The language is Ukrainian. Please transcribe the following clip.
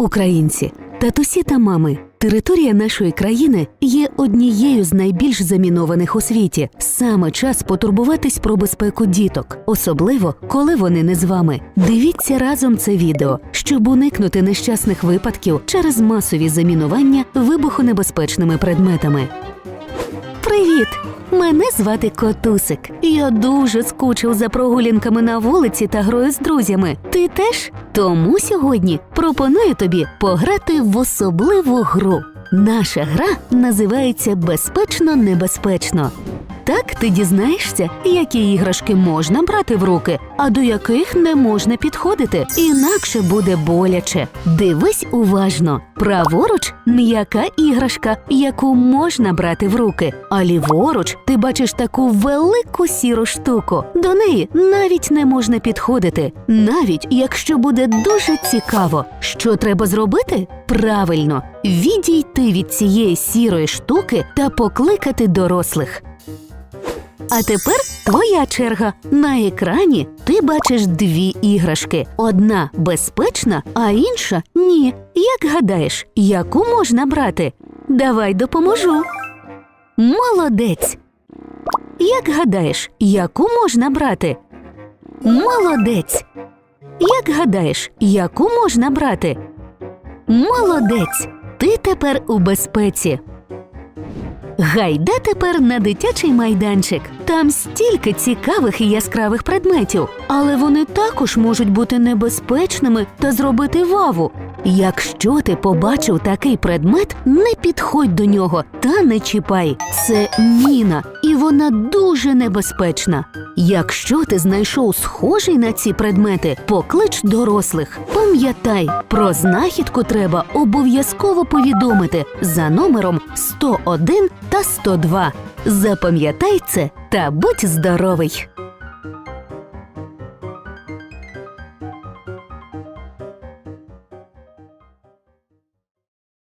Українці, татусі та мами, територія нашої країни є однією з найбільш замінованих у світі. Саме час потурбуватись про безпеку діток, особливо коли вони не з вами. Дивіться разом це відео, щоб уникнути нещасних випадків через масові замінування вибухонебезпечними предметами. Привіт! Мене звати Котусик. Я дуже скучив за прогулянками на вулиці та грою з друзями. Ти теж? Тому сьогодні пропоную тобі пограти в особливу гру. Наша гра називається Безпечно небезпечно. Так ти дізнаєшся, які іграшки можна брати в руки, а до яких не можна підходити, інакше буде боляче. Дивись уважно. Праворуч м'яка іграшка, яку можна брати в руки, а ліворуч ти бачиш таку велику сіру штуку. До неї навіть не можна підходити, навіть якщо буде дуже цікаво. Що треба зробити? Правильно, відійти від цієї сірої штуки та покликати дорослих. А тепер твоя черга. На екрані ти бачиш дві іграшки: одна безпечна, а інша ні. Як гадаєш, яку можна брати? Давай допоможу. Молодець. Як гадаєш, яку можна брати? Молодець. Як гадаєш, яку можна брати? Молодець. Ти тепер у безпеці. Гайда тепер на дитячий майданчик. Там стільки цікавих і яскравих предметів, але вони також можуть бути небезпечними та зробити ваву. Якщо ти побачив такий предмет, не підходь до нього та не чіпай. Це міна, і вона дуже небезпечна. Якщо ти знайшов схожий на ці предмети, поклич дорослих. Пам'ятай, про знахідку треба обов'язково повідомити за номером 101 та 102. Запам'ятай це та будь здоровий!